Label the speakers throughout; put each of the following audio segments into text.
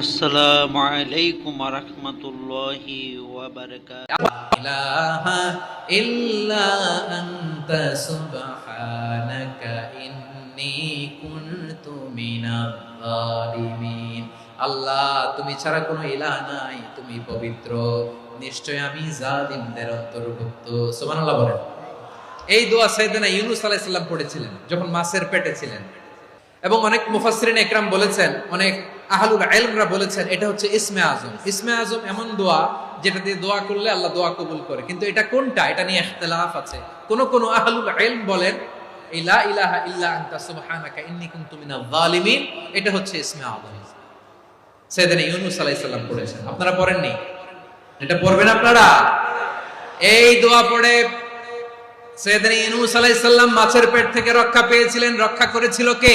Speaker 1: আসসালামু আলাইকুম ওয়া রাহমাতুল্লাহি ওয়া
Speaker 2: বারাকাতুহু। ইলাহা ইল্লা আনতা সুবহানাকা কুনতু মিনাল জালিমিন আল্লাহ, তুমি ছাড়া কোনো ইলাহ নাই, তুমি পবিত্র। নিশ্চয় আমি জালিমদের অন্তর্ভুক্ত। সুবহানাল্লাহ বলেন। এই দোয়া সাইয়েদনা ইউনুস আলাইহিস সালাম পড়েছিলেন, যখন মাছের পেটে ছিলেন। এবং অনেক মুফাসসিরিন একরাম বলেছেন, অনেক আহলুল ইলমরা বলেছেন, এটা হচ্ছে ইসমে আজম। ইসমে আজম এমন দোয়া যেটা দিয়ে দোয়া করলে আল্লাহ দোয়া কবুল করে। কিন্তু এটা কোনটা? এটা নিয়ে ইখতিলাফ আছে। কোন কোন আহলুল ইলম বলেন, এই লা ইলাহা ইল্লা আনতা সুবহানাকা ইন্নী কুনতু মিনাল জালিমিন এটা হচ্ছে ইসমে আজম। সাইয়েদনা ইউনুস আলাইহিস সালাম আপনারা পড়েননি? এটা পড়বেন আপনারা? এই দোয়া পড়ে সৈয়দনা ইউনুস আলাইহিস মাছের পেট থেকে রক্ষা পেয়েছিলেন। রক্ষা করেছিল কে?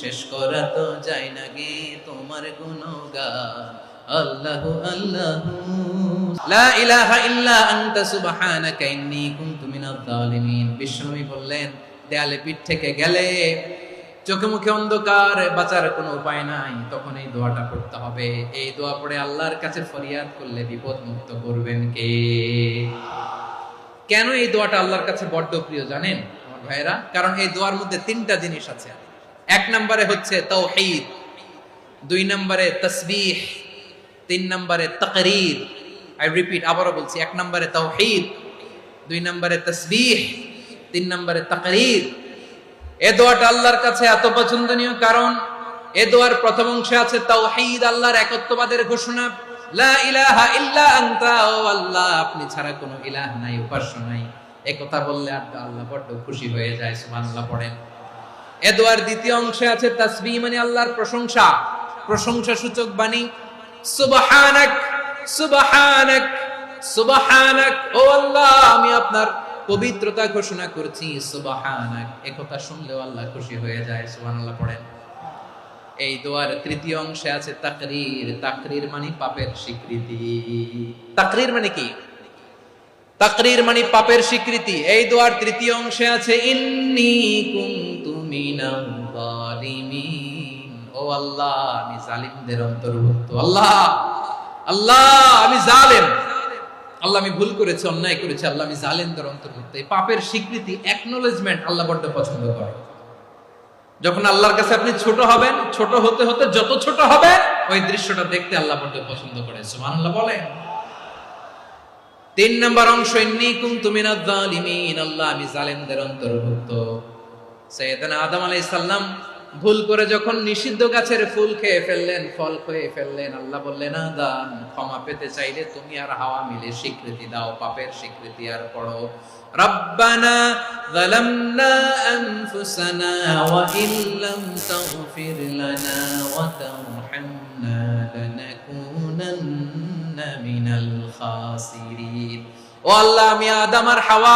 Speaker 2: শেষ করা তো যায় না গে, তোমার গুণগান। আল্লাহ আল্লাহ। লা ইলাহা ইল্লা আনতা সুবহানাকা ইন্নী কুনতু জালিমিন বিষ্ণুই বললেন, দেয়ালে পিঠ থেকে গেলে চোখে মুখে অন্ধকার, বাঁচার কোনো উপায় নাই, তখন এই দোয়াটা পড়তে হবে। এই দোয়া পড়ে আল্লাহর কাছে ফরিয়াদ করলে বিপদ মুক্ত করবেন কে? কেন এই দোয়াটা আল্লাহর কাছে বড্ড প্রিয় জানেন, আমার ভাইয়েরা? কারণ এই দোয়ার মধ্যে তিনটা জিনিস আছে। এক নম্বরে হচ্ছে তাওহীদ দুই নম্বরে তসবিহ, তিন নম্বরে তাকরীর। আই রিপিট আবারও বলছি, এক নম্বরে তাওহীদ দুই নম্বরে তসবিহ, তিন নম্বরে তাকরীর। এ দোয়াটা আল্লাহর কাছে এত পছন্দনীয় কারণ, এ দোয়ার প্রথম অংশে আছে তাওহীদ আল্লাহর একত্ববাদের ঘোষণা। লা ইলাহা ইল্লা আনতা, ও আল্লাহ, আপনি ছাড়া কোনো ইলাহ নাই, উপাস্য নাই। এ কথা বললে আর আল্লাহ বড্ড খুশি হয়ে যায়, সুবহানাল্লাহ পড়েন। এ দোয়ার দ্বিতীয় অংশে আছে তাসবিহ মানে আল্লাহর প্রশংসা। প্রশংসা সূচক বাণী। সুবহানাক সুবহানাক সুবহানাক। ও আল্লাহ, আমি আপনার পবিত্রতা ঘোষণা করছি। সুবহানাক। এ কথা শুনলেও আল্লাহ খুশি হয়ে যায়, সুবহানাল্লাহ পড়েন। এই দোয়ার তৃতীয় অংশে আছে তাকরির। তাকরির মানে পাপের স্বীকৃতি। তাকরির মানে কি? তাকরির মানে পাপের স্বীকৃতি। এই দোয়ার তৃতীয় অংশে আছে, ইন্নী কুনতু যখন আল্লাহর কাছে আপনি ছোট হবেন, ছোট হতে হতে যত ছোট হবে, ওই দৃশ্যটা দেখতে আল্লাহ বড্ড পছন্দ করে। বলেন। তিন নম্বর অংশ জালিমিন। আল্লাহ, আমি অন্তর্ভুক্ত। সৈয়দনা আদম আলাইহিস সালাম ভুল করে যখন নিষিদ্ধ গাছের ফুল খেয়ে ফেললেন ফল খেয়ে ফেললেন আল্লাহ বললেন আদাম ক্ষমা পেতে চাইলে তুমি আর হাওয়া মিলে স্বীকৃতি দাও পাপের স্বীকৃতি আর পড়ো রব্বানা ظلمنا أنفسنا وإن لم تغفر لنا وترحمنا لنكونن من الخاسرين ও আল্লাহ আমি আদম আর হাওয়া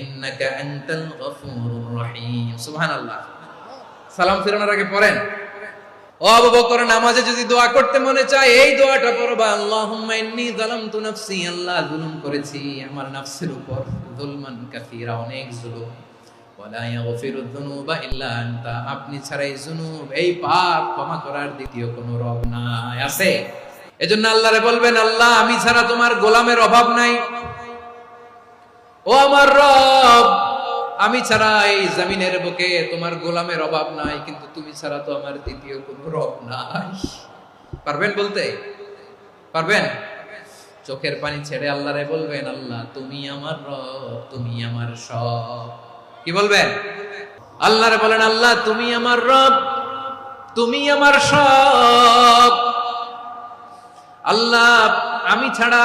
Speaker 2: ইন্নাকা আনতাল গফুরুর রহিম। সুবহানাল্লাহ। সালাম ফিরানোর আগে পড়েন। ও আবু বকর, নামাজে যদি দোয়া করতে মনে চায়, এই দোয়াটা পড়বা, আল্লাহুম্মা ইন্নী যালামতু নাফসি, আল্লাহ জুলুম করেছি, আমার নাফসের উপর যুলমান কাসীরা, অনেক জুলুম। ওয়ালা ইয়াগফিরু যুনুবা ইল্লা আনতা, আপনি ছাড়া এই যুনুব এই পাপ ক্ষমা করার দ্বিতীয় কোনো রব নাই, আছে? এজন্য আল্লাহরে বলবেন, আল্লাহ, আমি ছাড়া তোমার গোলামের অভাব নাই। ও আমার রব, আমি ছাড়া এই জমিনের বুকে তোমার গোলামের অভাব নাই, কিন্তু তুমি ছাড়া তো আমার দ্বিতীয় কোনো রব নাই। পারবেন বলতে? পারবেন? চোখের পানি ছেড়ে আল্লাহরে বলবেন, আল্লাহ, তুমি আমার রব, তুমি আমার সব। কি বলবেন? আল্লাহরে বলেন, আল্লাহ, তুমি আমার রব, তুমি আমার সব। আল্লাহ, আমি ছাড়া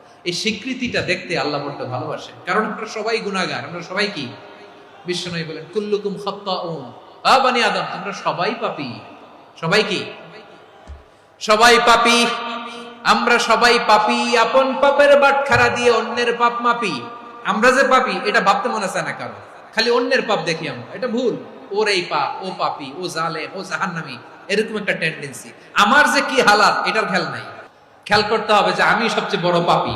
Speaker 2: এই স্বীকৃতিটা দেখতে আল্লাহ বড্ড ভালোবাসে কারণ আমরা সবাই গুনাহগার, আমরা সবাই কি? বিশ্বনবী বলেন, কুল্লুকুম বানি আদম। তোমরা সবাই পাপি। সবাই কি? সবাই পাপী। আমরা সবাই পাপি, আপন পাপের বাটখারা দিয়ে অন্যের পাপ মাপি। আমরা যে পাপি, এটা ভাবতে মনে চায় না কারও? খালি অন্যের পাপ দেখি আমরা, এটা ভুল। ওর এই পাপ, ও পাপি, ও জালে ও জাহান্নামী, এরকম একটা টেন্ডেন্সি আমার যে কি হালাত, এটার খেয়াল নাই। খেয়াল করতে হবে যে আমি সবচেয়ে বড় পাপী।